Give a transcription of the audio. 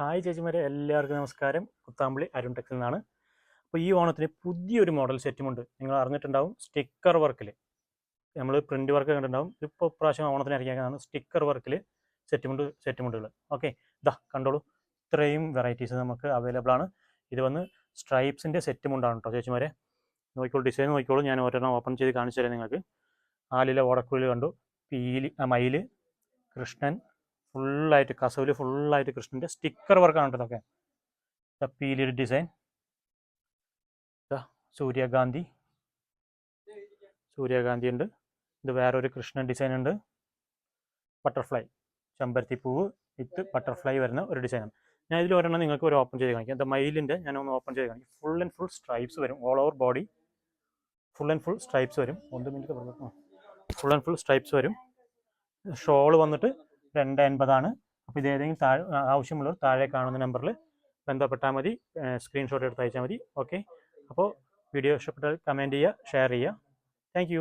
Hi ചേച്ചിമാരെ എല്ലാവർക്കും നമസ്കാരം. കുത്താമ്പളി അരുൺ ടെക്സിൽ നിന്നാണ്. അപ്പോൾ ഈ ഓണത്തിന് പുതിയൊരു മോഡൽ സെറ്റുമുണ്ട് നിങ്ങൾ അറിഞ്ഞിട്ടുണ്ടാവും സ്റ്റിക്കർ വർക്കിൽ നമ്മൾ പ്രിന്റ് വർക്ക് കണ്ടിട്ടുണ്ടാവും. ഇപ്പോൾ പ്രാവശ്യം ഓണത്തിന് ഇറങ്ങിയാണ് സ്റ്റിക്കർ വർക്കിൽ സെറ്റുമുണ്ട് സെറ്റുമുണ്ടുകൾ ഓക്കെ ഇതാ കണ്ടോളൂ. ഇത്രയും വെറൈറ്റീസ് നമുക്ക് അവൈലബിൾ ആണ്. ഇത് വന്ന് സ്ട്രൈപ്സിന്റെ സെറ്റുമുണ്ടാണ് കേട്ടോ ചേച്ചിമാരെ. നോക്കിക്കോളൂ ഡിസൈൻ നോക്കിക്കോളൂ. ഞാൻ ഓരോന്നും ഓപ്പൺ ചെയ്ത് കാണിച്ചു തരാം നിങ്ങൾക്ക്. ആലിലെ ഓടക്കുഴൽ കണ്ടു. പീലി മയിൽ കൃഷ്ണൻ ഫുള്ളായിട്ട് കസവിൽ ഫുള്ളായിട്ട് കൃഷ്ണന്റെ സ്റ്റിക്കർ വർക്കാണ് ഇതൊക്കെ. പീലിയുടെ ഡിസൈൻ സൂര്യകാന്തി. സൂര്യകാന്തി ഉണ്ട്. ഇത് വേറൊരു കൃഷ്ണൻ ഡിസൈൻ ഉണ്ട്. ബട്ടർഫ്ലൈ ചെമ്പരത്തി പൂവ് വിത്ത് ബട്ടർഫ്ലൈ വരുന്ന ഒരു ഡിസൈനാണ് ഞാൻ ഇതിൽ ഒരെണ്ണം നിങ്ങൾക്ക് ഒരു ഓപ്പൺ ചെയ്ത് കാണിക്കാം. ദ മയിലിന്റെ ഞാൻ ഒന്ന് ഓപ്പൺ ചെയ്ത് കാണിക്കാം. ഫുൾ ആൻഡ് ഫുൾ സ്ട്രൈപ്സ് വരും. All over body full and full stripes വരും. ഒന്ന് minute full and full stripes വരും. ഷോൾ വന്നിട്ട് രണ്ട് എൺപതാണ് അപ്പോൾ ഇത് ഏതെങ്കിലും താഴെ ആവശ്യമുള്ളവർ താഴെ കാണുന്ന നമ്പറിൽ ബന്ധപ്പെട്ടാൽ മതി. സ്ക്രീൻഷോട്ട് എടുത്ത് അയച്ചാൽ മതി. ഓക്കെ അപ്പോൾ വീഡിയോ ഇഷ്ടപ്പെട്ടാൽ കമന്റ് ചെയ്യുക ഷെയർ ചെയ്യുക. താങ്ക്